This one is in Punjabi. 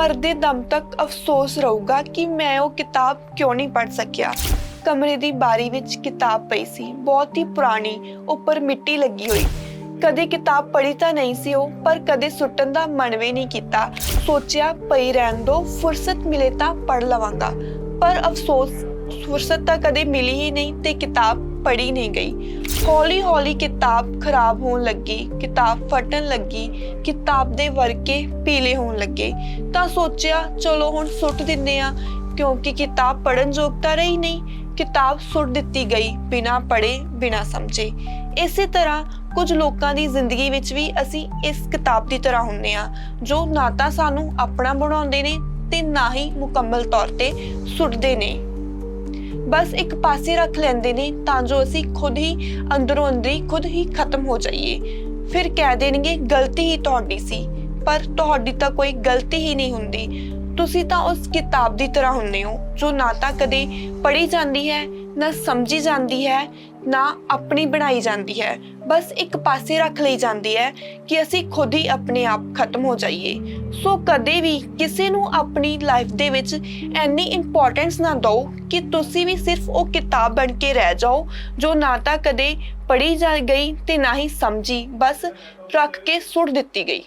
ਮਰਦੇ ਦਮ ਤੱਕ ਅਫਸੋਸ ਰਹੂਗਾ ਕਿ ਮੈਂ ਉਹ ਕਿਤਾਬ ਕਿਉਂ ਨਹੀਂ ਪੜ੍ਹ ਸਕਿਆ। ਕਮਰੇ ਦੀ ਬਾਰੀ ਵਿੱਚ ਕਿਤਾਬ ਪਈ ਸੀ। ਬਹੁਤ ਹੀ ਪੁਰਾਣੀ, ਉੱਪਰ ਮਿੱਟੀ ਲੱਗੀ ਹੋਈ। ਕਦੇ ਕਿਤਾਬ ਪੜ੍ਹੀ ਤਾਂ ਨਹੀਂ ਸੀ ਉਹ, ਪਰ ਕਦੇ ਸੁੱਟਣ ਦਾ ਮਨ ਵੀ ਨਹੀਂ ਕੀਤਾ। ਸੋਚਿਆ ਪਈ ਰਹਿਣ ਦੋ, ਫੁਰਸਤ ਮਿਲੇ ਤਾਂ ਪੜ੍ਹ ਲਵਾਂਗਾ। ਪਰ ਅਫਸੋਸ, ਫੁਰਸਤ ਤਾਂ ਕਦੇ ਮਿਲੀ ਹੀ ਨਹੀਂ ਤੇ ਕਿਤਾਬ ਪੜ੍ਹੀ ਨਹੀਂ ਗਈ। ਹੌਲੀ ਹੌਲੀ ਕਿਤਾਬ ਖਰਾਬ ਹੋਣ ਲੱਗੀ, ਕਿਤਾਬ ਫਟਣ ਲੱਗੀ, ਕਿਤਾਬ ਦੇ ਵਰਕੇ ਪੀਲੇ ਹੋਣ ਲੱਗੇ। ਤਾਂ ਸੋਚਿਆ, ਚਲੋ ਹੁਣ ਸੁੱਟ ਦਿੰਨੇ ਆ ਕਿਉਂਕਿ ਕਿਤਾਬ ਪੜਨ ਯੋਗ ਰਹੀ ਨਹੀਂ। ਕਿਤਾਬ ਸੁੱਟ ਦਿੱਤੀ ਗਈ, ਬਿਨਾ ਪੜੇ ਬਿਨਾ ਸਮਝੇ। ਇਸੇ ਤਰ੍ਹਾਂ ਕੁਝ ਲੋਕਾਂ ਦੀ ਜ਼ਿੰਦਗੀ ਵਿੱਚ ਵੀ ਅਸੀਂ ਇਸ ਕਿਤਾਬ ਦੀ ਤਰ੍ਹਾਂ ਹੁੰਨੇ ਆ ਜੋ ਨਾ ਤਾਂ ਸਾਨੂੰ ਆਪਣਾ ਬਣਾਉਂਦੇ ਨੇ ਤੇ ਨਾ ਹੀ ਮੁਕੰਮਲ ਤੌਰ ਤੇ ਸੁੱਟਦੇ ਨੇ। ਬਸ ਇੱਕ ਪਾਸੇ ਰੱਖ ਲੈਂਦੇ ਨੇ ਤਾਂ ਜੋ ਅਸੀਂ ਖੁਦ ਹੀ ਅੰਦਰੋਂ ਅੰਦਰੀ ਖੁਦ ਹੀ ਖਤਮ ਹੋ ਜਾਈਏ। ਫਿਰ ਕਹਿ ਦੇਣਗੇ, ਗਲਤੀ ਹੀ ਤੁਹਾਡੀ ਸੀ। ਪਰ ਤੁਹਾਡੀ ਤਾਂ ਕੋਈ ਗਲਤੀ ਹੀ ਨਹੀਂ ਹੁੰਦੀ। ਤੁਸੀਂ ਤਾਂ ਉਸ ਕਿਤਾਬ ਦੀ ਤਰ੍ਹਾਂ ਹੁੰਦੇ ਹੋ, ਜੋ ਨਾ ਤਾਂ ਕਦੇ ਪੜ੍ਹੀ ਜਾਂਦੀ ਹੈ ਨਾ ਸਮਝੀ ਜਾਂਦੀ ਹੈ, ਨਾ ਆਪਣੀ ਬਣਾਈ ਜਾਂਦੀ ਹੈ। ਬਸ ਇੱਕ ਪਾਸੇ ਰੱਖ ਲਈ ਜਾਂਦੀ ਹੈ ਕਿ ਅਸੀਂ ਖੁਦ ਹੀ ਆਪਣੇ ਆਪ ਖਤਮ ਹੋ ਜਾਈਏ। ਸੋ ਕਦੇ ਵੀ ਕਿਸੇ ਨੂੰ ਆਪਣੀ ਲਾਈਫ ਦੇ ਵਿੱਚ ਐਨੀ ਇੰਪੋਰਟੈਂਸ ਨਾ ਦਿਓ ਕਿ ਤੁਸੀਂ ਵੀ ਸਿਰਫ ਉਹ ਕਿਤਾਬ ਬਣ ਕੇ ਰਹਿ ਜਾਓ, ਜੋ ਨਾ ਤਾਂ ਕਦੇ ਪੜ੍ਹੀ ਜਾ ਗਈ ਤੇ ਨਾ ਹੀ ਸਮਝੀ, ਬਸ ਰੱਖ ਕੇ ਸੁੱਟ ਦਿੱਤੀ ਗਈ।